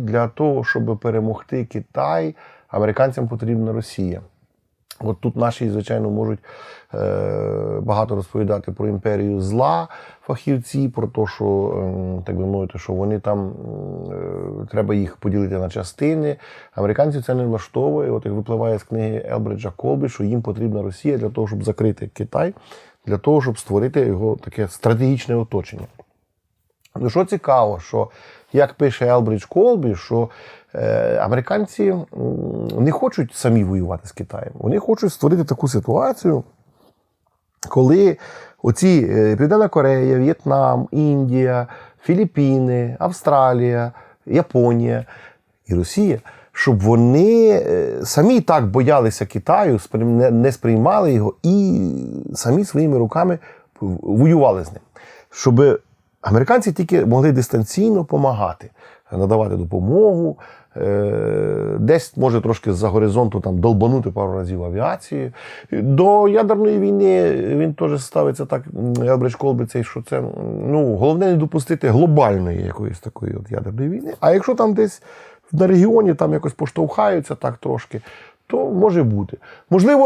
Для того, щоб перемогти Китай, американцям потрібна Росія. От тут наші, звичайно, можуть е, багато розповідати про імперію зла фахівці, про те, що е, так би мовити, що вони там е, треба їх поділити на частини. Американців це не влаштовує. От як випливає з книги Елбриджа Колбі, що їм потрібна Росія для того, щоб закрити Китай, для того, щоб створити його таке стратегічне оточення. Ну, що цікаво, що як пише Елбридж Колбі, що е, американці не хочуть самі воювати з Китаєм. Вони хочуть створити таку ситуацію, коли оці е, Південна Корея, В'єтнам, Індія, Філіппіни, Австралія, Японія і Росія, щоб вони е, самі так боялися Китаю, не- сприймали його і самі своїми руками воювали з ним. Щоб американці тільки могли дистанційно допомагати, надавати допомогу, е, десь може трошки з-за горизонту там долбанути пару разів авіації. До ядерної війни він теж ставиться так. Елбридж Колби цей, що це ну, головне не допустити глобальної якоїсь такої от ядерної війни. А якщо там десь на регіоні там якось поштовхаються так трошки, то може бути. Можливо,